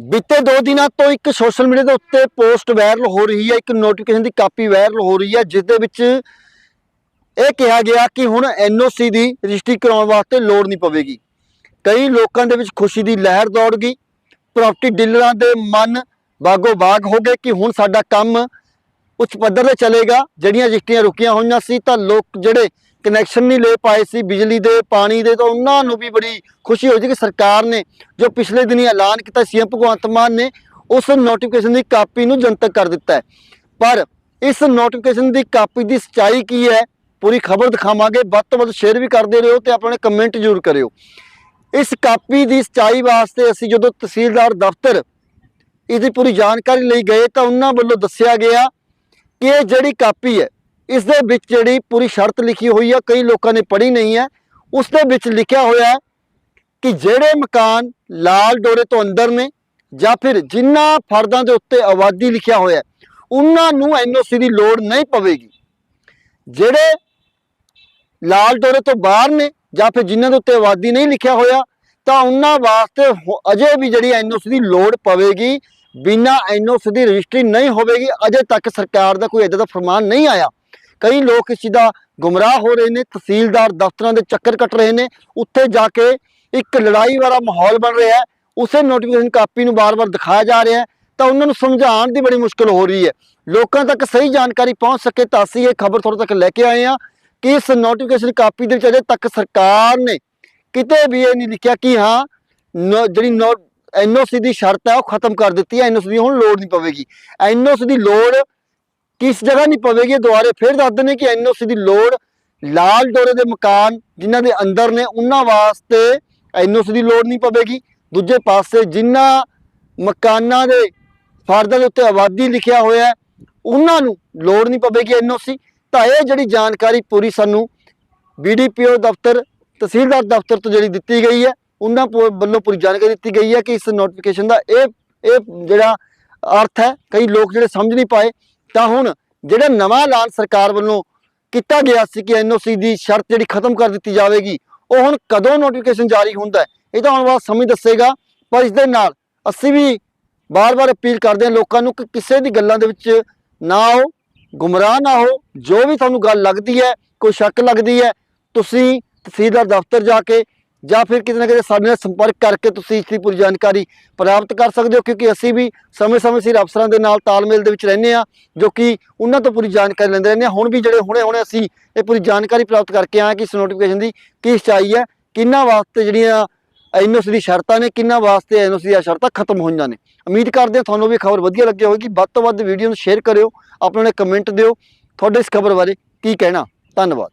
ਬੀਤੇ 2 ਦਿਨਾਂ ਤੋਂ ਇੱਕ ਸੋਸ਼ਲ ਮੀਡੀਆ ਦੇ ਉੱਤੇ ਪੋਸਟ ਵਾਇਰਲ ਹੋ ਰਹੀ ਹੈ, ਇੱਕ ਨੋਟੀਫਿਕੇਸ਼ਨ ਦੀ ਕਾਪੀ ਵਾਇਰਲ ਹੋ ਰਹੀ ਹੈ ਜਿਸ ਦੇ ਵਿੱਚ ਇਹ ਕਿਹਾ ਗਿਆ ਕਿ ਹੁਣ ਐਨਓਸੀ ਦੀ ਰਜਿਸਟਰੀ ਕਰਾਉਣ ਵਾਸਤੇ ਲੋੜ ਨਹੀਂ ਪਵੇਗੀ। ਕਈ ਲੋਕਾਂ ਦੇ ਵਿੱਚ ਖੁਸ਼ੀ ਦੀ ਲਹਿਰ ਦੌੜ ਗਈ। ਪ੍ਰਾਪਰਟੀ ਡੀਲਰਾਂ ਦੇ ਮਨ ਬਾਗੋ ਬਾਗ ਹੋ ਗਏ ਕਿ ਹੁਣ ਸਾਡਾ ਕੰਮ ਉੱਚ ਪੱਧਰ ਤੇ ਚਲੇਗਾ, ਜਿਹੜੀਆਂ ਰਜਿਸਟਰੀਆਂ ਰੁਕੀਆਂ ਹੋਈਆਂ ਸੀ, ਤਾਂ ਲੋਕ ਜਿਹੜੇ ਕਨੈਕਸ਼ਨ ਨਹੀਂ ਲੈ ਪਾਏ ਸੀ ਬਿਜਲੀ ਦੇ, ਪਾਣੀ ਦੇ, ਤਾਂ ਉਹਨਾਂ ਨੂੰ ਵੀ ਬੜੀ ਖੁਸ਼ੀ ਹੋਈ ਕਿ ਸਰਕਾਰ ਨੇ ਜੋ ਪਿਛਲੇ ਦਿਨੀ ਐਲਾਨ ਕੀਤਾ ਸੀਐਮ ਭਗਵੰਤ ਮਾਨ ਨੇ, ਉਸ ਨੋਟੀਫਿਕੇਸ਼ਨ ਦੀ ਕਾਪੀ ਨੂੰ ਜਨਤਕ ਕਰ ਦਿੱਤਾ ਹੈ। ਪਰ ਇਸ ਨੋਟੀਫਿਕੇਸ਼ਨ ਦੀ ਕਾਪੀ ਦੀ ਸਚਾਈ ਕੀ ਹੈ, ਪੂਰੀ ਖਬਰ ਦਿਖਾਵਾਂਗੇ, ਵੱਧ ਤੋਂ ਵੱਧ ਸ਼ੇਅਰ ਵੀ ਕਰਦੇ ਰਹੋ ਤੇ ਆਪਣੇ ਕਮੈਂਟ ਜ਼ਰੂਰ ਕਰਿਓ। ਇਸ ਕਾਪੀ ਦੀ ਸਚਾਈ ਵਾਸਤੇ ਅਸੀਂ ਜਦੋਂ ਤਹਿਸੀਲਦਾਰ ਦਫ਼ਤਰ ਇਹਦੀ ਪੂਰੀ ਜਾਣਕਾਰੀ ਲਈ ਗਏ, ਤਾਂ ਉਹਨਾਂ ਵੱਲੋਂ ਦੱਸਿਆ ਗਿਆ ਕਿ ਇਹ ਜਿਹੜੀ ਕਾਪੀ ਹੈ ਇਸ ਦੇ ਵਿੱਚ ਜਿਹੜੀ ਪੂਰੀ ਸ਼ਰਤ ਲਿਖੀ ਹੋਈ ਹੈ ਕਈ ਲੋਕਾਂ ਨੇ ਪੜ੍ਹੀ ਨਹੀਂ ਹੈ ਉਸ ਦੇ ਵਿੱਚ ਲਿਖਿਆ ਹੋਇਆ ਹੈ ਕਿ ਜਿਹੜੇ ਮਕਾਨ ਲਾਲ ਡੋਰੇ ਤੋਂ ਅੰਦਰ ਨੇ ਜਾਂ ਫਿਰ ਜਿਨ੍ਹਾਂ ਫਰਦਾਂ ਦੇ ਉੱਤੇ ਆਬਾਦੀ ਲਿਖਿਆ ਹੋਇਆ ਉਹਨਾਂ ਨੂੰ ਐਨਓਸੀ ਦੀ ਲੋੜ ਨਹੀਂ ਪਵੇਗੀ। ਜਿਹੜੇ ਲਾਲ ਡੋਰੇ ਤੋਂ ਬਾਹਰ ਨੇ ਜਾਂ ਫਿਰ ਜਿਨ੍ਹਾਂ ਦੇ ਉੱਤੇ ਆਬਾਦੀ ਨਹੀਂ ਲਿਖਿਆ ਹੋਇਆ, ਤਾਂ ਉਹਨਾਂ ਵਾਸਤੇ ਅਜੇ ਵੀ ਜਿਹੜੀ ਐਨਓਸੀ ਦੀ ਲੋੜ ਪਵੇਗੀ, ਬਿਨਾਂ ਐਨਓਸੀ ਦੀ ਰਜਿਸਟਰੀ ਨਹੀਂ ਹੋਵੇਗੀ, ਅਜੇ ਤੱਕ ਸਰਕਾਰ ਦਾ ਕੋਈ ਇਦਾਂ ਦਾ ਫਰਮਾਨ ਨਹੀਂ ਆਇਆ। ਕਈ ਲੋਕ ਇਸ ਚੀਜ਼ ਦਾ ਗੁੰਮਰਾਹ ਹੋ ਰਹੇ ਨੇ, ਤਹਿਸੀਲਦਾਰ ਦਫ਼ਤਰਾਂ ਦੇ ਚੱਕਰ ਕੱਟ ਰਹੇ ਨੇ, ਉੱਥੇ ਜਾ ਕੇ ਇੱਕ ਲੜਾਈ ਵਾਲਾ ਮਾਹੌਲ ਬਣ ਰਿਹਾ ਹੈ, ਉਸੇ ਨੋਟੀਫਿਕੇਸ਼ਨ ਕਾਪੀ ਨੂੰ ਬਾਰ-ਬਾਰ ਦਿਖਾਇਆ ਜਾ ਰਿਹਾ ਹੈ, ਤਾਂ ਉਹਨਾਂ ਨੂੰ ਸਮਝਾਉਣ ਦੀ ਬੜੀ ਮੁਸ਼ਕਲ ਹੋ ਰਹੀ ਹੈ। ਲੋਕਾਂ ਤੱਕ ਸਹੀ ਜਾਣਕਾਰੀ ਪਹੁੰਚ ਸਕੇ ਤਾਂ ਅਸੀਂ ਇਹ ਖਬਰ ਤੁਹਾਡੇ ਤੱਕ ਲੈ ਕੇ ਆਏ ਹਾਂ ਕਿ ਇਸ ਨੋਟੀਫਿਕੇਸ਼ਨ ਕਾਪੀ ਦੇ ਵਿੱਚ ਅਜੇ ਤੱਕ ਸਰਕਾਰ ਨੇ ਕਿਤੇ ਵੀ ਇਹ ਨਹੀਂ ਲਿਖਿਆ ਕਿ ਹਾਂ, ਨੋ- ਜਿਹੜੀ ਨੋ ਐਨਓਸੀ ਦੀ ਸ਼ਰਤ ਹੈ ਉਹ ਖਤਮ ਕਰ ਦਿੱਤੀ ਹੈ ਐਨਓਸੀ ਦੀ ਹੁਣ ਲੋੜ ਨਹੀਂ ਪਵੇਗੀ। ਐਨਓਸੀ ਦੀ ਲੋੜ ਕਿਸ ਜਗ੍ਹਾ ਨਹੀਂ ਪਵੇਗੀ ਇਹ ਦੁਬਾਰੇ ਫਿਰ ਦੱਸ ਦਿੰਦੇ ਕਿ ਐਨਓਸੀ ਦੀ ਲੋੜ ਲਾਲ ਡੋਰੇ ਦੇ ਮਕਾਨ ਜਿਨ੍ਹਾਂ ਦੇ ਅੰਦਰ ਨੇ, ਉਹਨਾਂ ਵਾਸਤੇ ਐਨਓਸੀ ਦੀ ਲੋੜ ਨਹੀਂ ਪਵੇਗੀ। ਦੂਜੇ ਪਾਸੇ ਜਿਨ੍ਹਾਂ ਮਕਾਨਾਂ ਦੇ ਫਰਦਾਂ ਦੇ ਉੱਤੇ ਆਬਾਦੀ ਲਿਖਿਆ ਹੋਇਆ ਹੈ, ਉਹਨਾਂ ਨੂੰ ਲੋੜ ਨਹੀਂ ਪਵੇਗੀ ਐਨਓਸੀ ਤਾਂ ਇਹ ਜਿਹੜੀ ਜਾਣਕਾਰੀ ਪੂਰੀ ਸਾਨੂੰ ਬੀਡੀਪੀਓ ਦਫ਼ਤਰ, ਤਹਿਸੀਲਦਾਰ ਦਫ਼ਤਰ ਤੋਂ ਜਿਹੜੀ ਦਿੱਤੀ ਗਈ ਹੈ, ਉਹਨਾਂ ਪੋ- ਵੱਲੋਂ ਪੂਰੀ ਜਾਣਕਾਰੀ ਦਿੱਤੀ ਗਈ ਹੈ ਕਿ ਇਸ ਨੋਟੀਫਿਕੇਸ਼ਨ ਦਾ ਇਹ ਇਹ ਜਿਹੜਾ ਅਰਥ ਹੈ, ਕਈ ਲੋਕ ਜਿਹੜੇ ਸਮਝ ਨਹੀਂ ਪਾਏ, ਤਾਂ ਹੁਣ ਜਿਹੜਾ ਨਵਾਂ ਐਲਾਨ ਸਰਕਾਰ ਵੱਲੋਂ ਕੀਤਾ ਗਿਆ ਸੀ ਕਿ ਐਨਓਸੀ ਦੀ ਸ਼ਰਤ ਜਿਹੜੀ ਖਤਮ ਕਰ ਦਿੱਤੀ ਜਾਵੇਗੀ, ਉਹ ਹੁਣ ਕਦੋਂ ਨੋਟੀਫਿਕੇਸ਼ਨ ਜਾਰੀ ਹੁੰਦਾ ਇਹ ਤਾਂ ਹੁਣ ਬਾਅਦ ਸਮਝ ਦੱਸੇਗਾ, ਪਰ ਇਸ ਦੇ ਨਾਲ ਅਸੀਂ ਵੀ ਬਾਰ-ਬਾਰ ਅਪੀਲ ਕਰਦੇ ਹਾਂ ਲੋਕਾਂ ਨੂੰ ਕਿ ਕਿਸੇ ਦੀ ਗੱਲਾਂ ਦੇ ਵਿੱਚ ਨਾ ਆਓ, ਗੁੰਮਰਾਹ ਨਾ ਹੋ, ਜੋ ਵੀ ਤੁਹਾਨੂੰ ਗੱਲ ਲੱਗਦੀ ਹੈ, ਕੋਈ ਸ਼ੱਕ ਲੱਗਦੀ ਹੈ, ਤੁਸੀਂ ਤਹਿਸੀਲਦਾਰ ਦਫ਼ਤਰ ਜਾ ਕੇ ਜਾਂ ਫਿਰ ਕਿਤੇ ਨਾ ਕਿਤੇ ਸਾਡੇ ਨਾਲ ਸੰਪਰਕ ਕਰਕੇ ਤੁਸੀਂ ਇਸ ਦੀ ਪੂਰੀ ਜਾਣਕਾਰੀ ਪ੍ਰਾਪਤ ਕਰ ਸਕਦੇ ਹੋ, ਕਿਉਂਕਿ ਅਸੀਂ ਵੀ ਸਮੇਂ-ਸਮੇਂ ਸਿਰ ਅਫਸਰਾਂ ਦੇ ਨਾਲ ਤਾਲਮੇਲ ਦੇ ਵਿੱਚ ਰਹਿੰਦੇ ਆ ਜੋ ਕਿ ਉਹਨਾਂ ਤੋਂ ਪੂਰੀ ਜਾਣਕਾਰੀ ਲੈਂਦੇ ਰਹਿੰਦੇ ਆ ਹੁਣ ਵੀ ਜਿਹੜੇ ਹੁਣੇ ਹੁਣੇ ਅਸੀਂ ਇਹ ਪੂਰੀ ਜਾਣਕਾਰੀ ਪ੍ਰਾਪਤ ਕਰਕੇ ਆਏ ਕਿ ਇਸ ਨੋਟੀਫਿਕੇਸ਼ਨ ਦੀ ਕੀ ਸਚਾਈ ਹੈ, ਕਿੰਨਾ ਵਾਸਤੇ ਜਿਹੜੀਆਂ ਐਨਓਸੀ ਦੀ ਸ਼ਰਤਾਂ ਨੇ, ਕਿੰਨਾ ਵਾਸਤੇ ਐਨਓਸੀ ਦੀਆਂ ਸ਼ਰਤਾਂ ਖਤਮ ਹੋਈਆਂ ਨੇ। ਉਮੀਦ ਕਰਦੇ ਹਾਂ ਤੁਹਾਨੂੰ ਵੀ ਖਬਰ ਵਧੀਆ ਲੱਗੀ ਹੋਵੇਗੀ। ਵੱਧ ਤੋਂ ਵੱਧ ਵੀਡੀਓ ਨੂੰ ਸ਼ੇਅਰ ਕਰਿਓ, ਆਪਣੇ ਕਮੈਂਟ ਦਿਓ। ਤੁਹਾਡੇ ਇਸ ਖਬਰ ਬਾਰੇ ਕੀ ਕਹਿਣਾ? ਧੰਨਵਾਦ।